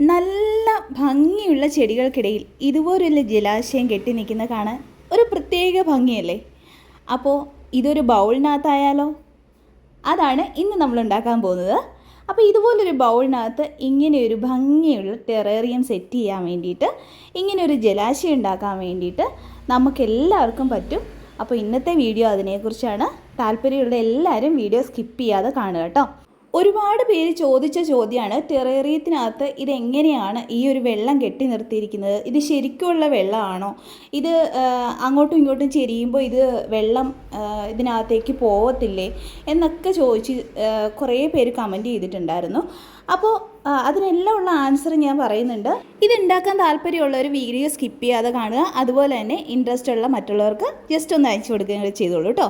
നല്ല ഭംഗിയുള്ള ചെടികൾക്കിടയിൽ ഇതുപോലൊരു ജലാശയം കെട്ടി നിൽക്കുന്ന കാണാൻ ഒരു പ്രത്യേക ഭംഗിയല്ലേ? അപ്പോൾ ഇതൊരു ബൗളിനകത്തായാലോ? അതാണ് ഇന്ന് നമ്മൾ ഉണ്ടാക്കാൻ പോകുന്നത്. അപ്പോൾ ഇതുപോലൊരു ബൗളിനകത്ത് ഇങ്ങനെ ഒരു ഭംഗിയുള്ള ടെറേറിയം സെറ്റ് ചെയ്യാൻ വേണ്ടിയിട്ട് ഇങ്ങനെ ഒരു ജലാശയം ഉണ്ടാക്കാൻ വേണ്ടിയിട്ട് നമുക്കെല്ലാവർക്കും പറ്റും. അപ്പോൾ ഇന്നത്തെ വീഡിയോ അതിനെക്കുറിച്ചാണ്. താല്പര്യമുള്ള എല്ലാവരും വീഡിയോ സ്കിപ്പ് ചെയ്യാതെ കാണുക കേട്ടോ. ഒരുപാട് പേര് ചോദിച്ച ചോദ്യമാണ് ടെറേറിയത്തിനകത്ത് ഇതെങ്ങനെയാണ് ഈ ഒരു വെള്ളം കെട്ടി നിർത്തിയിരിക്കുന്നത്? ഇത് ശരിക്കുമുള്ള വെള്ളമാണോ? ഇത് അങ്ങോട്ടും ഇങ്ങോട്ടും ചെരിയുമ്പോൾ ഇത് വെള്ളം ഇതിനകത്തേക്ക് പോവത്തില്ലേ? എന്നൊക്കെ ചോദിച്ച് കുറേ പേര് കമന്റ് ചെയ്തിട്ടുണ്ടായിരുന്നു. അപ്പോൾ അതിനെല്ലാം ഉള്ള ആൻസർ ഞാൻ പറയുന്നുണ്ട്. ഇത് ഉണ്ടാക്കാൻ താല്പര്യമുള്ള ഒരു വീഡിയോ സ്കിപ്പ് ചെയ്യാതെ കാണുക. അതുപോലെ തന്നെ ഇൻട്രസ്റ്റ് ഉള്ള മറ്റുള്ളവർക്ക് ജസ്റ്റ് ഒന്ന് അയച്ചു കൊടുക്കുകയും ചെയ്തോളൂ കേട്ടോ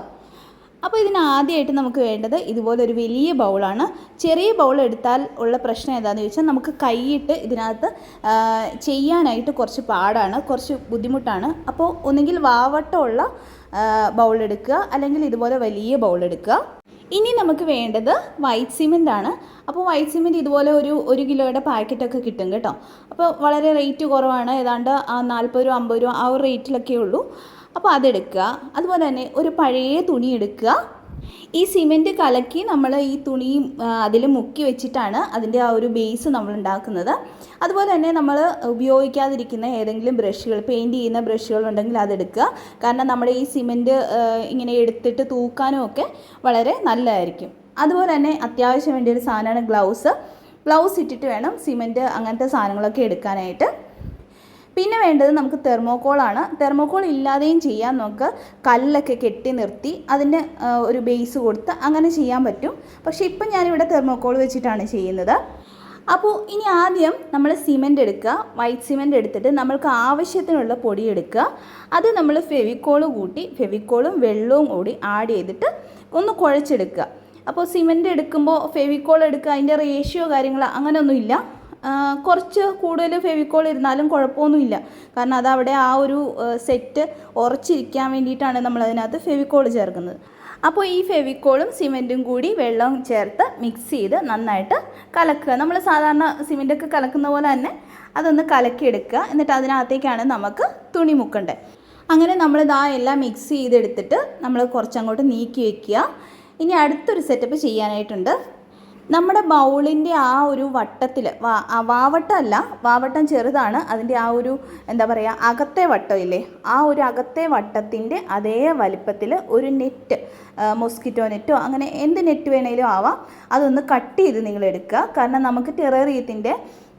അപ്പോൾ ഇതിന് ആദ്യമായിട്ട് നമുക്ക് വേണ്ടത് ഇതുപോലെ ഒരു വലിയ ബൗളാണ്. ചെറിയ ബൗൾ എടുത്താൽ ഉള്ള പ്രശ്നം എന്താണെന്ന് ചോദിച്ചാൽ നമുക്ക് കൈയിട്ട് ഇതിനകത്ത് ചെയ്യാനായിട്ട് കുറച്ച് പാടാണ് കുറച്ച് ബുദ്ധിമുട്ടാണ്. അപ്പോൾ ഒന്നുകിൽ വാവട്ടമുള്ള ബൗൾ എടുക്കുക അല്ലെങ്കിൽ ഇതുപോലെ വലിയ ബൗൾ എടുക്കുക. ഇനി നമുക്ക് വേണ്ടത് വൈറ്റ് സിമെന്റ് ആണ്. അപ്പോൾ വൈറ്റ് സിമെന്റ് ഇതുപോലെ ഒരു ഒരു കിലോയുടെ പാക്കറ്റൊക്കെ കിട്ടും കേട്ടോ. അപ്പോൾ വളരെ റേറ്റ് കുറവാണ്. ഏതാണ്ട് നാൽപ്പത് രൂപ അമ്പത് രൂപ ആ ഒരു റേറ്റിലൊക്കെ ഉള്ളൂ. അപ്പോൾ അതെടുക്കുക. അതുപോലെ തന്നെ ഒരു പഴയ തുണി എടുക്കുക. ഈ സിമെന്റ് കലക്കി നമ്മൾ ഈ തുണി അതിൽ മുക്കി വെച്ചിട്ടാണ് അതിന്റെ ആ ഒരു ബേസ് നമ്മൾ ഉണ്ടാക്കുന്നത്. അതുപോലെ തന്നെ നമ്മൾ ഉപയോഗിക്കാതിരിക്കുന്ന ഏതെങ്കിലും ബ്രഷുകൾ പെയിന്റ് ചെയ്യുന്ന ബ്രഷുകൾ ഉണ്ടെങ്കിൽ അതെടുക്കുക. കാരണം നമ്മുടെ ഈ സിമെന്റ് ഇങ്ങനെ എടുത്തിട്ട് തൂക്കാനും ഒക്കെ വളരെ നല്ലതായിരിക്കും. അതുപോലെ തന്നെ അത്യാവശ്യം വേണ്ടിയൊരു സാധനമാണ് ഗ്ലൗസ്. ഗ്ലൗസ് ഇട്ടിട്ട് വേണം സിമെന്റ് അങ്ങനത്തെ സാധനങ്ങളൊക്കെ എടുക്കാനായിട്ട്. പിന്നെ വേണ്ടത് നമുക്ക് തെർമോക്കോളാണ് തെർമോക്കോൾ ഇല്ലാതെയും ചെയ്യാൻ നമുക്ക് കല്ലൊക്കെ കെട്ടി നിർത്തി അതിന്റെ ഒരു ബേസ് കൊടുത്ത് അങ്ങനെ ചെയ്യാൻ പറ്റും. പക്ഷേ ഇപ്പം ഞാനിവിടെ തെർമോക്കോൾ വെച്ചിട്ടാണ് ചെയ്യുന്നത്. അപ്പോൾ ഇനി ആദ്യം നമ്മൾ സിമെന്റ് എടുക്കുക. വൈറ്റ് സിമെന്റ് എടുത്തിട്ട് നമ്മൾക്ക് ആവശ്യത്തിനുള്ള പൊടി എടുക്കുക. അത് നമ്മൾ ഫെവിക്കോൾ കൂട്ടി ഫെവിക്കോളും വെള്ളവും കൂടി ആഡ് ചെയ്തിട്ട് ഒന്ന് കുഴച്ചെടുക്കുക. അപ്പോൾ സിമെന്റ് എടുക്കുമ്പോൾ ഫെവിക്കോൾ എടുക്കുക. അതിന്റെ റേഷ്യോ കാര്യങ്ങൾ അങ്ങനെയൊന്നുമില്ല. കുറച്ച് കൂടുതൽ ഫെവിക്കോൾ ഇരുന്നാലും കുഴപ്പമൊന്നുമില്ല. കാരണം അതവിടെ ആ ഒരു സെറ്റ് ഉറച്ചിരിക്കാൻ വേണ്ടിയിട്ടാണ് നമ്മൾ അതിനകത്ത് ഫെവിക്കോൾ ചേർക്കുന്നത്. അപ്പോൾ ഈ ഫെവിക്കോളും സിമെന്റും കൂടി വെള്ളവും ചേർത്ത് മിക്സ് ചെയ്ത് നന്നായിട്ട് കലക്കുക. നമ്മൾ സാധാരണ സിമെന്റൊക്കെ കലക്കുന്ന പോലെ തന്നെ അതൊന്ന് കലക്കിയെടുക്കുക. എന്നിട്ട് അതിനകത്തേക്കാണ് നമുക്ക് തുണി മുക്കണ്ടേ. അങ്ങനെ നമ്മൾ ഇതാ എല്ലാം മിക്സ് ചെയ്തെടുത്തിട്ട് നമ്മൾ കുറച്ചങ്ങോട്ട് നീക്കി വെക്കുക. ഇനി അടുത്തൊരു സെറ്റപ്പ് ചെയ്യാനായിട്ടുണ്ട്. നമ്മുടെ ബൗളിന്റെ ആ ഒരു വട്ടത്തിൽ വാ വാവട്ടമല്ല വാവട്ടം ചെറുതാണ് അതിന്റെ ആ ഒരു എന്താ പറയുക അകത്തെ വട്ടം ഇല്ലേ? ആ ഒരു അകത്തെ വട്ടത്തിന്റെ അതേ വലിപ്പത്തിൽ ഒരു നെറ്റ് മൊസ്കിറ്റോ നെറ്റോ അങ്ങനെ എന്ത് നെറ്റ് വേണേലും ആവാം. അതൊന്ന് കട്ട് ചെയ്ത് നിങ്ങൾ എടുക്കുക. കാരണം നമുക്ക് ടെറേറിയത്തിന്റെ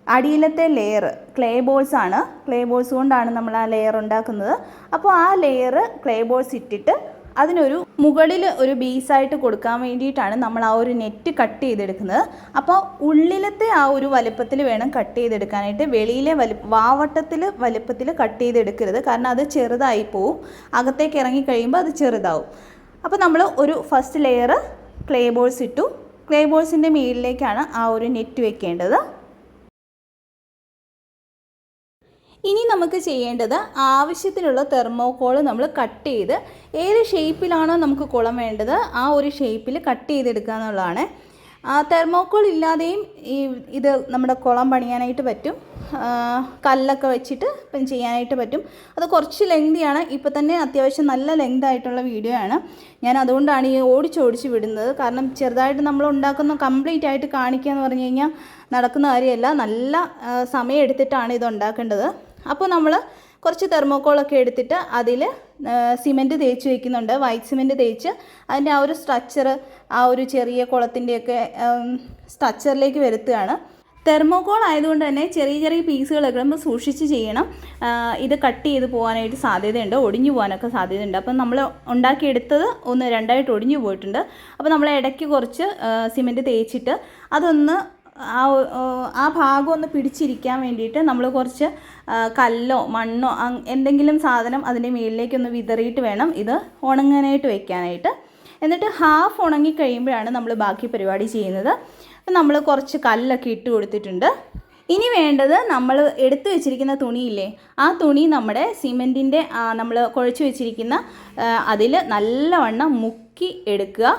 അടിയിലത്തെ ലെയർ ക്ലേ ബോൾസ് ആണ്. ക്ലേ ബോൾസ് കൊണ്ടാണ് നമ്മൾ ആ ലെയർ ഉണ്ടാക്കുന്നത്. അപ്പോൾ ആ ലെയർ ക്ലേ ബോൾസ് ഇട്ടിട്ട് അതിനൊരു മുകളിൽ ഒരു ബേസായിട്ട് കൊടുക്കാൻ വേണ്ടിയിട്ടാണ് നമ്മൾ ആ ഒരു നെറ്റ് കട്ട് ചെയ്തെടുക്കുന്നത്. അപ്പോൾ ഉള്ളിലത്തെ ആ ഒരു വലുപ്പത്തിൽ വേണം കട്ട് ചെയ്തെടുക്കാനായിട്ട്. വെളിയിലെ വലി വാവട്ടത്തിൽ വലുപ്പത്തിൽ കട്ട് ചെയ്തെടുക്കരുത്. കാരണം അത് ചെറുതായി പോവും. അകത്തേക്ക് ഇറങ്ങി കഴിയുമ്പോൾ അത് ചെറുതാവും. അപ്പോൾ നമ്മൾ ഒരു ഫസ്റ്റ് ലെയർ ക്ലേ ബോൾസ് ഇട്ടു. ക്ലേ ബോൾസിന്റെ മുകളിലേക്കാണ് ആ ഒരു നെറ്റ് വെക്കേണ്ടത്. ഇനി നമുക്ക് ചെയ്യേണ്ടത് ആവശ്യത്തിനുള്ള തെർമോക്കോൾ നമ്മൾ കട്ട് ചെയ്ത് ഏത് ഷേപ്പിലാണോ നമുക്ക് കുളം വേണ്ടത് ആ ഒരു ഷേപ്പിൽ കട്ട് ചെയ്തെടുക്കുക എന്നുള്ളതാണ്. ആ തെർമോക്കോൾ ഇല്ലാതെയും ഈ ഇത് നമ്മുടെ കുളം പണിയാനായിട്ട് പറ്റും. കല്ലൊക്കെ വെച്ചിട്ട് ഇപ്പം ചെയ്യാനായിട്ട് പറ്റും. അത് കുറച്ച് ലെങ്തിയാണ് ഇപ്പോൾ തന്നെ അത്യാവശ്യം നല്ല ലെങ്ത് ആയിട്ടുള്ള വീഡിയോ ആണ്. ഞാൻ അതുകൊണ്ടാണ് ഈ ഓടിച്ചോടിച്ച് വിടുന്നത്. കാരണം ചെറുതായിട്ട് നമ്മൾ ഉണ്ടാക്കുന്ന കംപ്ലീറ്റ് ആയിട്ട് കാണിക്കുക എന്ന് പറഞ്ഞു കഴിഞ്ഞാൽ നടക്കുന്ന കാര്യമല്ല. നല്ല സമയം എടുത്തിട്ടാണ് ഇത് ഉണ്ടാക്കേണ്ടത്. അപ്പോൾ നമ്മൾ കുറച്ച് തെർമോക്കോളൊക്കെ എടുത്തിട്ട് അതിൽ സിമെന്റ് തേച്ച് വെക്കുന്നുണ്ട്. വൈറ്റ് സിമെന്റ് തേച്ച് അതിന്റെ ആ ഒരു സ്ട്രക്ചർ ആ ഒരു ചെറിയ കുളത്തിന്റെയൊക്കെ സ്ട്രക്ചറിലേക്ക് വരുത്തുകയാണ്. തെർമോക്കോൾ ആയതുകൊണ്ട് തന്നെ ചെറിയ ചെറിയ പീസുകളൊക്കെ നമ്മൾ സൂക്ഷിച്ച് ചെയ്യണം. ഇത് കട്ട് ചെയ്ത് പോകാനായിട്ട് സാധ്യതയുണ്ട്. ഒടിഞ്ഞു പോകാനൊക്കെ സാധ്യതയുണ്ട്. അപ്പം നമ്മൾ ഉണ്ടാക്കിയെടുത്തത് ഒന്ന് രണ്ടായിട്ട് ഒടിഞ്ഞു പോയിട്ടുണ്ട്. അപ്പോൾ നമ്മൾ ഇടയ്ക്ക് കുറച്ച് സിമെന്റ് തേച്ചിട്ട് അതൊന്ന് ആ ആ ഭാഗം ഒന്ന് പിടിച്ചിരിക്കാൻ വേണ്ടിയിട്ട് നമ്മൾ കുറച്ച് കല്ലോ മണ്ണോ എന്തെങ്കിലും സാധനം അതിന്റെ മുകളിലേക്കൊന്ന് വിതറിയിട്ട് വേണം ഇത് ഉണങ്ങാനായിട്ട് വെക്കാനായിട്ട്. എന്നിട്ട് ഹാഫ് ഉണങ്ങി കഴിയുമ്പോഴാണ് നമ്മൾ ബാക്കി പരിപാടി ചെയ്യുന്നത്. നമ്മൾ കുറച്ച് കല്ലൊക്കെ ഇട്ട് കൊടുത്തിട്ടുണ്ട്. ഇനി വേണ്ടത് നമ്മൾ എടുത്തു വെച്ചിരിക്കുന്ന തുണിയില്ലേ ആ തുണി നമ്മുടെ സിമെന്റിന്റെ നമ്മൾ കുഴച്ച് വെച്ചിരിക്കുന്ന അതിൽ നല്ലവണ്ണം മുക്കി എടുക്കുക.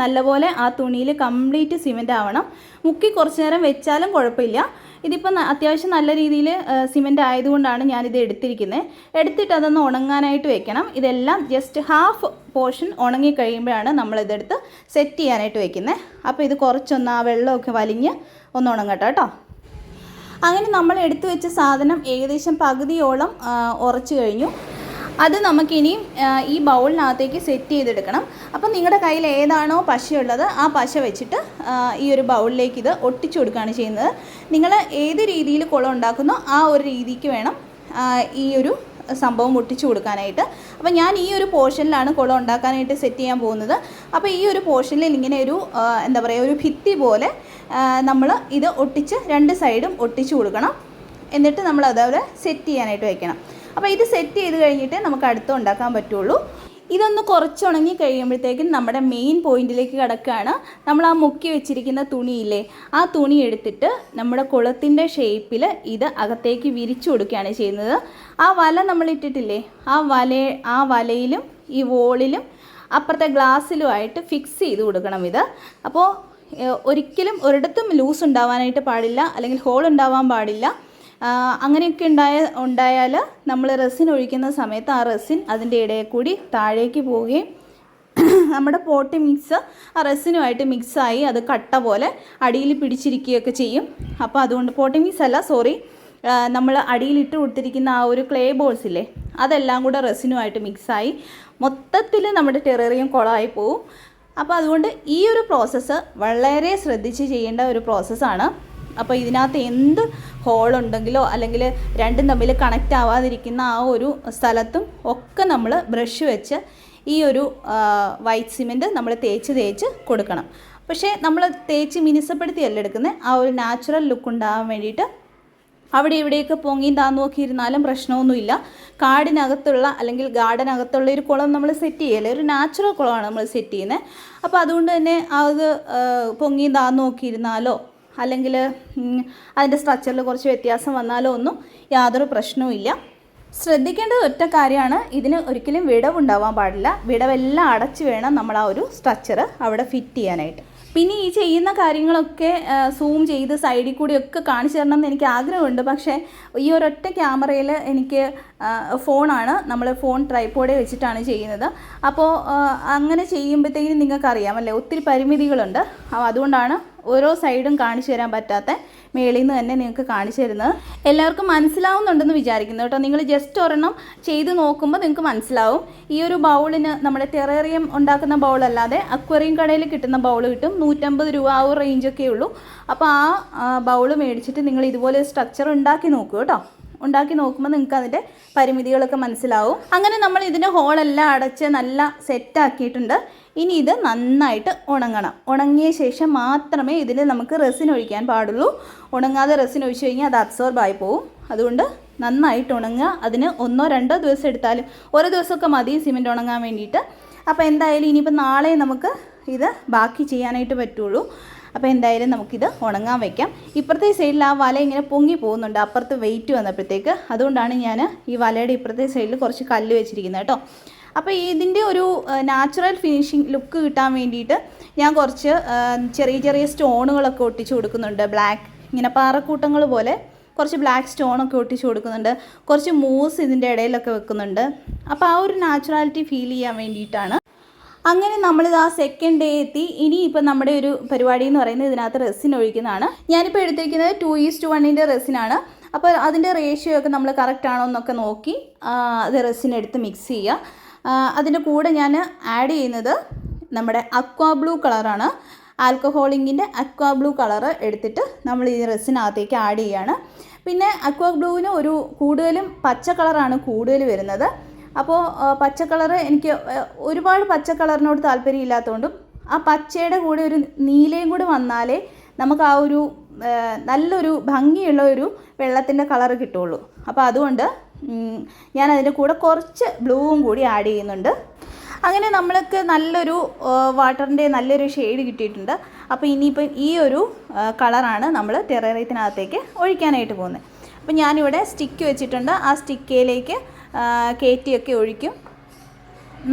നല്ലപോലെ ആ തുണിയിൽ കംപ്ലീറ്റ് സിമെന്റ് ആവണം. മുക്കി കുറച്ച് നേരം വെച്ചാലും കുഴപ്പമില്ല. ഇതിപ്പോൾ അത്യാവശ്യം നല്ല രീതിയിൽ സിമെന്റ് ആയതുകൊണ്ടാണ് ഞാനിത് എടുത്തിരിക്കുന്നത് എടുത്തിട്ട് അതൊന്ന് ഉണങ്ങാനായിട്ട് വെക്കണം. ഇതെല്ലാം ജസ്റ്റ് ഹാഫ് പോർഷൻ ഉണങ്ങി കഴിയുമ്പോഴാണ് നമ്മളിതെടുത്ത് സെറ്റ് ചെയ്യാനായിട്ട് വെക്കുന്നത് അപ്പോൾ ഇത് കുറച്ചൊന്ന് ആ വെള്ളമൊക്കെ വലിഞ്ഞ് ഒന്ന് ഉണങ്ങട്ടെ കേട്ടോ. അങ്ങനെ നമ്മൾ എടുത്തു വെച്ച സാധനം ഏകദേശം പകുതിയോളം ഉറച്ചു കഴിഞ്ഞു. അത് നമുക്കിനി ഈ ബൗളിനകത്തേക്ക് സെറ്റ് ചെയ്തെടുക്കണം. അപ്പം നിങ്ങളുടെ കയ്യിൽ ഏതാണോ പശയുള്ളത് ആ പശ വെച്ചിട്ട് ഈ ഒരു ബൗളിലേക്ക് ഇത് ഒട്ടിച്ചു കൊടുക്കുകയാണ് ചെയ്യുന്നത്. നിങ്ങൾ ഏത് രീതിയിൽ കുളം ഉണ്ടാക്കുന്നോ ആ ഒരു രീതിക്ക് വേണം ഈ ഒരു സംഭവം ഒട്ടിച്ചു കൊടുക്കാനായിട്ട്. അപ്പോൾ ഞാൻ ഈ ഒരു പോർഷനിലാണ് കുളം ഉണ്ടാക്കാനായിട്ട് സെറ്റ് ചെയ്യാൻ പോകുന്നത്. അപ്പോൾ ഈ ഒരു പോർഷനിൽ ഇങ്ങനെ ഒരു എന്താ പറയുക ഒരു ഭിത്തി പോലെ നമ്മൾ ഇത് ഒട്ടിച്ച് രണ്ട് സൈഡും ഒട്ടിച്ചു കൊടുക്കണം. എന്നിട്ട് നമ്മൾ അതവിടെ സെറ്റ് ചെയ്യാനായിട്ട് വയ്ക്കണം അപ്പോൾ ഇത് സെറ്റ് ചെയ്ത് കഴിഞ്ഞിട്ട് നമുക്ക് അടുത്ത് ഉണ്ടാക്കാൻ പറ്റുള്ളൂ. ഇതൊന്ന് കുറച്ച് ഉണങ്ങി കഴിയുമ്പോഴത്തേക്കും നമ്മുടെ മെയിൻ പോയിന്റിലേക്ക് കിടക്കുകയാണ് നമ്മൾ ആ മുക്കി വെച്ചിരിക്കുന്ന തുണിയില്ലേ ആ തുണി എടുത്തിട്ട് നമ്മുടെ കുളത്തിന്റെ ഷേപ്പിൽ ഇത് അകത്തേക്ക് വിരിച്ചു കൊടുക്കുകയാണ് ചെയ്യുന്നത്. ആ വല നമ്മൾ ഇട്ടിട്ടില്ലേ ആ വല ആ വലയിലും ഈ വോളിലും അപ്പുറത്തെ ഗ്ലാസ്സിലുമായിട്ട് ഫിക്സ് ചെയ്ത് കൊടുക്കണം ഇത്. അപ്പോൾ ഒരിക്കലും ഒരിടത്തും ലൂസ് ഉണ്ടാവാനായിട്ട് പാടില്ല അല്ലെങ്കിൽ ഹോൾ ഉണ്ടാവാൻ പാടില്ല. അങ്ങനെയൊക്കെ ഉണ്ടായ ഉണ്ടായാൽ നമ്മൾ റെസിൻ ഒഴിക്കുന്ന സമയത്ത് ആ റെസിൻ അതിന്റെ ഇടയിൽ കൂടി താഴേക്ക് പോവുകയും നമ്മുടെ പോട്ടി മിക്സ് ആ റെസിനുമായിട്ട് മിക്സായി അത് കട്ട പോലെ അടിയിൽ പിടിച്ചിരിക്കുകയൊക്കെ ചെയ്യും. അപ്പോൾ അതുകൊണ്ട് പോട്ടി മിക്സ് അല്ല സോറി നമ്മൾ അടിയിലിട്ട് കൊടുത്തിരിക്കുന്ന ആ ഒരു ക്ലേ ബോൾസ് ഇല്ലേ അതെല്ലാം കൂടെ റെസിനുമായിട്ട് മിക്സായി മൊത്തത്തിൽ നമ്മുടെ ടെറേറിയം കുളമായി പോവും. അപ്പോൾ അതുകൊണ്ട് ഈ ഒരു പ്രോസസ്സ് വളരെ ശ്രദ്ധിച്ച് ചെയ്യേണ്ട ഒരു പ്രോസസ്സാണ് അപ്പോൾ ഇതിനകത്ത് എന്ത് ഹോളുണ്ടെങ്കിലോ അല്ലെങ്കിൽ രണ്ടും തമ്മിൽ കണക്റ്റ് ആവാതിരിക്കുന്ന ആ ഒരു സ്ഥലത്തും ഒക്കെ നമ്മൾ ബ്രഷ് വെച്ച് ഈ ഒരു വൈറ്റ് സിമെന്റ് നമ്മൾ തേച്ച് തേച്ച് കൊടുക്കണം. പക്ഷേ നമ്മൾ തേച്ച് മിനുസപ്പെടുത്തിയല്ല എടുക്കുന്നത് ആ ഒരു നാച്ചുറൽ ലുക്ക് ഉണ്ടാകാൻ വേണ്ടിയിട്ട് അവിടെ ഇവിടെയൊക്കെ പൊങ്ങിയും താന്നു നോക്കിയിരുന്നാലും പ്രശ്നമൊന്നുമില്ല. കാടിനകത്തുള്ള അല്ലെങ്കിൽ ഗാർഡനകത്തുള്ള ഒരു കുളം നമ്മൾ സെറ്റ് ചെയ്യല്ലേ ഒരു നാച്ചുറൽ കുളമാണ് നമ്മൾ സെറ്റ് ചെയ്യുന്നത് അപ്പോൾ അതുകൊണ്ട് തന്നെ അത് പൊങ്ങി പൊങ്ങിയും നോക്കിയിരുന്നാലോ അല്ലെങ്കിൽ അതിന്റെ സ്ട്രക്ചറിൽ കുറച്ച് വ്യത്യാസം വന്നാലോ ഒന്നും യാതൊരു പ്രശ്നവുമില്ല ശ്രദ്ധിക്കേണ്ടത് ഒറ്റ കാര്യമാണ്. ഇതിന് ഒരിക്കലും വിടവുണ്ടാവാൻ പാടില്ല. വിടവെല്ലാം അടച്ചു വേണം നമ്മൾ ആ ഒരു സ്ട്രക്ചർ അവിടെ ഫിറ്റ് ചെയ്യാനായിട്ട്. പിന്നെ ഈ ചെയ്യുന്ന കാര്യങ്ങളൊക്കെ സൂം ചെയ്ത് സൈഡിൽ ഒക്കെ കാണിച്ചു തരണം എന്ന് എനിക്ക് ആഗ്രഹമുണ്ട്. പക്ഷേ ഈ ഒരൊറ്റ ക്യാമറയിൽ എനിക്ക് ഫോണാണ്. നമ്മൾ ഫോൺ ട്രൈപ്പോടെ വെച്ചിട്ടാണ് ചെയ്യുന്നത്. അപ്പോൾ അങ്ങനെ ചെയ്യുമ്പോഴത്തേക്കും നിങ്ങൾക്കറിയാം അല്ലേ? ഒത്തിരി പരിമിതികളുണ്ട്. അതുകൊണ്ടാണ് ഓരോ സൈഡും കാണിച്ചു തരാൻ പറ്റാത്ത മേളിൽ നിന്ന് തന്നെ നിങ്ങൾക്ക് കാണിച്ചു തരുന്നത്. എല്ലാവർക്കും മനസ്സിലാവുന്നുണ്ടെന്ന് വിചാരിക്കുന്നു കേട്ടോ. നിങ്ങൾ ജസ്റ്റ് ഒരെണ്ണം ചെയ്ത് നോക്കുമ്പോൾ നിങ്ങൾക്ക് മനസ്സിലാവും. ഈ ഒരു ബൗളിന് നമ്മുടെ ടെറേറിയം ഉണ്ടാക്കുന്ന ബൗളല്ലാതെ അക്വറിയം കടയിൽ കിട്ടുന്ന ബൗൾ കിട്ടും. നൂറ്റമ്പത് രൂപ ആ ഒരു റേഞ്ചൊക്കെ ഉള്ളൂ. അപ്പോൾ ആ ബൗൾ മേടിച്ചിട്ട് നിങ്ങൾ ഇതുപോലെ സ്ട്രക്ചർ ഉണ്ടാക്കി നോക്കൂ കേട്ടോ. ഉണ്ടാക്കി നോക്കുമ്പോൾ നിങ്ങൾക്ക് അതിന്റെ പരിമിതികളൊക്കെ മനസ്സിലാവും. അങ്ങനെ നമ്മൾ ഇതിന്റെ ഹോളെല്ലാം അടച്ച് നല്ല സെറ്റാക്കിയിട്ടുണ്ട് ഇനി ഇത് നന്നായിട്ട് ഉണങ്ങണം. ഉണങ്ങിയ ശേഷം മാത്രമേ ഇതിൽ നമുക്ക് റെസിൻ ഒഴിക്കാൻ പാടുള്ളൂ. ഉണങ്ങാതെ റെസിൻ ഒഴിച്ചു കഴിഞ്ഞാൽ അത് അബ്സോർബ് ആയി പോവും. അതുകൊണ്ട് നന്നായിട്ട് ഉണങ്ങുക. അതിന് ഒന്നോ രണ്ടോ ദിവസം എടുത്താലും ഓരോ ദിവസമൊക്കെ മതി സിമെന്റ് ഉണങ്ങാൻ വേണ്ടിയിട്ട്. അപ്പോൾ എന്തായാലും ഇനിയിപ്പോൾ നാളെ നമുക്ക് ഇത് ബാക്കി ചെയ്യാനായിട്ട് പറ്റുള്ളൂ. അപ്പോൾ എന്തായാലും നമുക്കിത് ഉണങ്ങാൻ വയ്ക്കാം ഇപ്പുറത്തെ സൈഡിൽ ആ വല ഇങ്ങനെ പൊങ്ങി പോകുന്നുണ്ട്. അപ്പുറത്ത് വെയിറ്റ് വന്നപ്പോഴത്തേക്ക്. അതുകൊണ്ടാണ് ഞാൻ ഈ വലയുടെ ഇപ്പുറത്തെ സൈഡിൽ കുറച്ച് കല്ല് വെച്ചിരിക്കുന്നത് കേട്ടോ. അപ്പോൾ ഇതിന്റെ ഒരു നാച്ചുറൽ ഫിനിഷിങ് ലുക്ക് കിട്ടാൻ വേണ്ടിയിട്ട് ഞാൻ കുറച്ച് ചെറിയ ചെറിയ സ്റ്റോണുകളൊക്കെ ഒട്ടിച്ചു കൊടുക്കുന്നുണ്ട്. ബ്ലാക്ക് ഇങ്ങനെ പാറക്കൂട്ടങ്ങൾ പോലെ കുറച്ച് ബ്ലാക്ക് സ്റ്റോണൊക്കെ ഒട്ടിച്ചു കൊടുക്കുന്നുണ്ട്. കുറച്ച് മൂസ് ഇതിന്റെ ഇടയിലൊക്കെ വെക്കുന്നുണ്ട്. അപ്പോൾ ആ ഒരു നാച്ചുറാലിറ്റി ഫീൽ ചെയ്യാൻ വേണ്ടിയിട്ടാണ്. അങ്ങനെ നമ്മളിത് ആ സെക്കൻഡ് ഡേ എത്തി. ഇനി ഇപ്പം നമ്മുടെ ഒരു പരിപാടി എന്ന് പറയുന്നത് ഇതിനകത്ത് റെസിൻ ഒഴിക്കുന്നതാണ്. ഞാനിപ്പോൾ എടുത്തിരിക്കുന്നത് ടു ഈസ് ടു വണ്ണിന്റെ റെസിനാണ് അപ്പോൾ അതിന്റെ റേഷ്യോ ഒക്കെ നമ്മൾ കറക്റ്റ് ആണോ എന്നൊക്കെ നോക്കി അത് റെസിൻ എടുത്ത് മിക്സ് ചെയ്യുക. അതിന്റെ കൂടെ ഞാൻ ആഡ് ചെയ്യുന്നത് നമ്മുടെ അക്വാ ബ്ലൂ കളറാണ് ആൽക്കഹോളിങ്ങിന്റെ അക്വാ ബ്ലൂ കളറ് എടുത്തിട്ട് നമ്മൾ ഈ റെസിനകത്തേക്ക് ആഡ് ചെയ്യുകയാണ് പിന്നെ അക്വാ ബ്ലൂവിന് ഒരു കൂടുതലും പച്ച കളറാണ് കൂടുതൽ വരുന്നത്. അപ്പോൾ പച്ച കളറ് എനിക്ക് ഒരുപാട് പച്ച കളറിനോട് താല്പര്യമില്ലാത്തതുകൊണ്ടും ആ പച്ചയുടെ കൂടെ ഒരു നീലയും കൂടി വന്നാലേ നമുക്ക് ആ ഒരു നല്ലൊരു ഭംഗിയുള്ള ഒരു വെള്ളത്തിന്റെ കളറ് കിട്ടുള്ളൂ. അപ്പോൾ അതുകൊണ്ട് ഞാൻ അതിന്റെ കൂടെ കുറച്ച് ബ്ലൂവും കൂടി ആഡ് ചെയ്യുന്നുണ്ട്. അങ്ങനെ നമ്മൾക്ക് നല്ലൊരു വാട്ടറിന്റെ നല്ലൊരു ഷെയ്ഡ് കിട്ടിയിട്ടുണ്ട്. അപ്പോൾ ഇനിയിപ്പം ഈ ഒരു കളറാണ് നമ്മൾ ടെറേറിയത്തിനകത്തേക്ക് ഒഴിക്കാനായിട്ട് പോകുന്നത്. അപ്പോൾ ഞാനിവിടെ സ്റ്റിക്ക് വെച്ചിട്ടുണ്ട്. ആ സ്റ്റിക്കയിലേക്ക് കയറ്റിയൊക്കെ ഒഴിക്കും.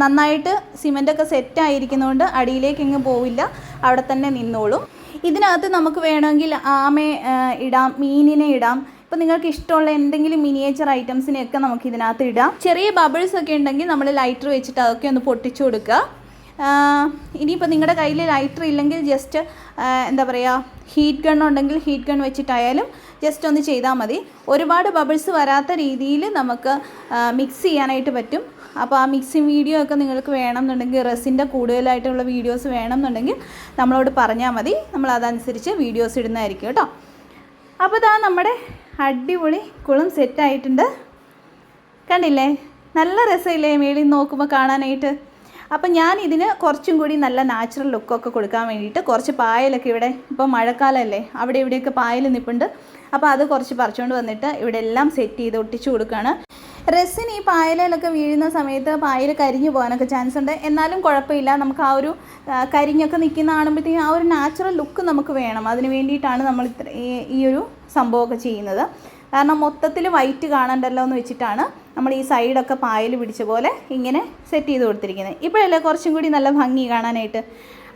നന്നായിട്ട് സിമെന്റൊക്കെ സെറ്റായിരിക്കുന്നതുകൊണ്ട് അടിയിലേക്ക് എങ്ങും പോവില്ല. അവിടെ തന്നെ നിന്നോളും. ഇതിനകത്ത് നമുക്ക് വേണമെങ്കിൽ ആമയെ ഇടാം മീനിനെ ഇടാം ഇപ്പം നിങ്ങൾക്ക് ഇഷ്ടമുള്ള എന്തെങ്കിലും മിനിയേച്ചർ ഐറ്റംസിനെയൊക്കെ നമുക്ക് ഇതിനകത്ത് ഇടാം. ചെറിയ ബബിൾസ് ഒക്കെ ഉണ്ടെങ്കിൽ നമ്മൾ ലൈറ്റർ വെച്ചിട്ട് അതൊക്കെ ഒന്ന് പൊട്ടിച്ചു കൊടുക്കുക. ഇനിയിപ്പോൾ നിങ്ങളുടെ കയ്യിൽ ലൈറ്റർ ഇല്ലെങ്കിൽ ജസ്റ്റ് എന്താ പറയുക ഹീറ്റ് ഗൺ ഉണ്ടെങ്കിൽ ഹീറ്റ് ഗൺ വെച്ചിട്ടായാലും ജസ്റ്റ് ഒന്ന് ചെയ്താൽ മതി. ഒരുപാട് ബബിൾസ് വരാത്ത രീതിയിൽ നമുക്ക് മിക്സ് ചെയ്യാനായിട്ട് പറ്റും. അപ്പോൾ ആ മിക്സിങ് വീഡിയോ ഒക്കെ നിങ്ങൾക്ക് വേണമെന്നുണ്ടെങ്കിൽ റെസിന്റെ കൂടുതലായിട്ടുള്ള വീഡിയോസ് വേണമെന്നുണ്ടെങ്കിൽ നമ്മളോട് പറഞ്ഞാൽ മതി. നമ്മൾ അതനുസരിച്ച് വീഡിയോസ് ഇടുന്നതായിരിക്കും കേട്ടോ. അപ്പോൾ ഇതാ നമ്മുടെ അടിപൊളി കുളം സെറ്റായിട്ടുണ്ട് കണ്ടില്ലേ? നല്ല രസമില്ലേ മേളിൽ നോക്കുമ്പോൾ കാണാനായിട്ട്? അപ്പം ഞാൻ ഇതിന് കുറച്ചും കൂടി നല്ല നാച്ചുറൽ ലുക്കൊക്കെ കൊടുക്കാൻ വേണ്ടിയിട്ട് കുറച്ച് പായലൊക്കെ ഇവിടെ ഇപ്പോൾ മഴക്കാലമല്ലേ അവിടെ ഇവിടെയൊക്കെ പായൽ നിൽപ്പുണ്ട് അപ്പോൾ അത് കുറച്ച് പറിച്ചുകൊണ്ട് വന്നിട്ട് ഇവിടെ എല്ലാം സെറ്റ് ചെയ്ത് ഒട്ടിച്ചു കൊടുക്കുകയാണ് റെസിന് ഈ പായലിലൊക്കെ വീഴുന്ന സമയത്ത് പായൽ കരിഞ്ഞു പോകാനൊക്കെ ചാൻസ് ഉണ്ട്. എന്നാലും കുഴപ്പമില്ല. നമുക്ക് ആ ഒരു കരിഞ്ഞൊക്കെ നിൽക്കുന്ന കാണുമ്പോഴത്തേക്കും ആ ഒരു നാച്ചുറൽ ലുക്ക് നമുക്ക് വേണം. അതിന് വേണ്ടിയിട്ടാണ് നമ്മൾ ഇത്ര ഈ ഒരു സംഭവമൊക്കെ ചെയ്യുന്നത്. കാരണം മൊത്തത്തിൽ വൈറ്റ് കാണണ്ടല്ലോ എന്ന് വെച്ചിട്ടാണ് നമ്മൾ ഈ സൈഡൊക്കെ പായൽ പിടിച്ച പോലെ ഇങ്ങനെ സെറ്റ് ചെയ്ത് കൊടുത്തിരിക്കുന്നത്. ഇപ്പോഴല്ലേ കുറച്ചും കൂടി നല്ല ഭംഗി കാണാനായിട്ട്.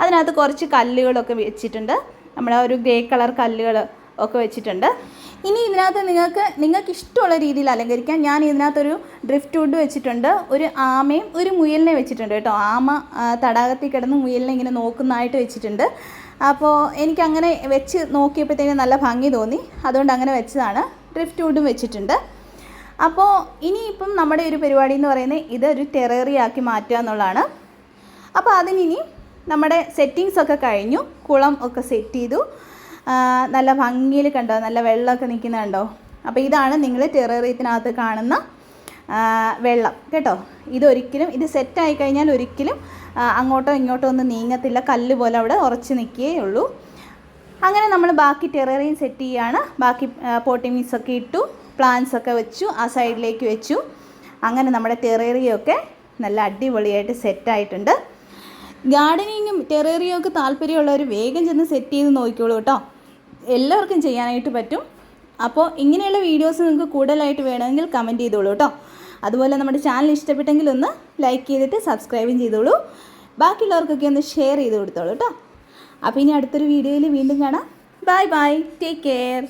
അതിനകത്ത് കുറച്ച് കല്ലുകളൊക്കെ വെച്ചിട്ടുണ്ട്. നമ്മുടെ ഒരു ഗ്രേ കളർ കല്ലുകൾ ഒക്കെ വെച്ചിട്ടുണ്ട്. ഇനി ഇതിനകത്ത് നിങ്ങൾക്ക് നിങ്ങൾക്ക് ഇഷ്ടമുള്ള രീതിയിൽ അലങ്കരിക്കാം. ഞാൻ ഇതിനകത്തൊരു ഡ്രിഫ്റ്റ് വുഡ് വെച്ചിട്ടുണ്ട് ഒരു ആമയും ഒരു മുയലിനെ വെച്ചിട്ടുണ്ട് കേട്ടോ. ആമ തടാകത്തിൽ കിടന്ന് മുയലിനെ ഇങ്ങനെ നോക്കുന്നതായിട്ട് വെച്ചിട്ടുണ്ട്. അപ്പോൾ എനിക്കങ്ങനെ വെച്ച് നോക്കിയപ്പോഴത്തേനും നല്ല ഭംഗി തോന്നി. അതുകൊണ്ട് അങ്ങനെ വെച്ചതാണ്. ഡ്രിഫ്റ്റ് വുഡും വെച്ചിട്ടുണ്ട്. അപ്പോൾ ഇനിയിപ്പം നമ്മുടെ ഒരു പരിപാടി എന്ന് പറയുന്നത് ഇതൊരു ടെററിയാക്കി മാറ്റുക എന്നുള്ളതാണ്. അപ്പോൾ അതിനി നമ്മുടെ സെറ്റിങ്സ് ഒക്കെ കഴിഞ്ഞു. കുളം ഒക്കെ സെറ്റ് ചെയ്തു. നല്ല ഭംഗിയിൽ കണ്ടോ? നല്ല വെള്ളമൊക്കെ നിൽക്കുന്നത് കണ്ടോ? അപ്പോൾ ഇതാണ് നിങ്ങൾ ടെറേറിയത്തിനകത്ത് കാണുന്ന വെള്ളം. കേട്ടോ? ഇതൊരിക്കലും ഇത് സെറ്റായി കഴിഞ്ഞാൽ ഒരിക്കലും അങ്ങോട്ടോ ഇങ്ങോട്ടോ ഒന്നും നീങ്ങത്തില്ല. കല്ല് പോലെ അവിടെ ഉറച്ച് നിൽക്കുകയേ ഉള്ളൂ. അങ്ങനെ നമ്മൾ ബാക്കി ടെററിയും സെറ്റ് ചെയ്യുകയാണ്. ബാക്കി പോട്ടിമീസ് ഒക്കെ ഇട്ടു പ്ലാന്റ്സ് ഒക്കെ വെച്ചു ആ സൈഡിലേക്ക് വെച്ചു. അങ്ങനെ നമ്മുടെ ടെറേറിയൊക്കെ നല്ല അടിപൊളിയായിട്ട് സെറ്റായിട്ടുണ്ട് ഗാർഡനിങ്ങും ടെറേറിയൊക്കെ താല്പര്യമുള്ളവർ വേഗം ചെന്ന് സെറ്റ് ചെയ്ത് നോക്കിക്കോളൂ കേട്ടോ. എല്ലാവർക്കും ചെയ്യാനായിട്ട് പറ്റും. അപ്പോൾ ഇങ്ങനെയുള്ള വീഡിയോസ് നിങ്ങൾക്ക് കൂടുതലായിട്ട് വേണമെങ്കിൽ കമന്റ് ചെയ്തോളൂ കേട്ടോ. അതുപോലെ നമ്മുടെ ചാനൽ ഇഷ്ടപ്പെട്ടെങ്കിൽ ഒന്ന് ലൈക്ക് ചെയ്തിട്ട് സബ്സ്ക്രൈബും ചെയ്തോളൂ. ബാക്കിയുള്ളവർക്കൊക്കെ ഒന്ന് ഷെയർ ചെയ്ത് കൊടുത്തോളൂ കേട്ടോ. അപ്പോൾ ഇനി അടുത്തൊരു വീഡിയോയിൽ വീണ്ടും കാണാം. Bye bye take care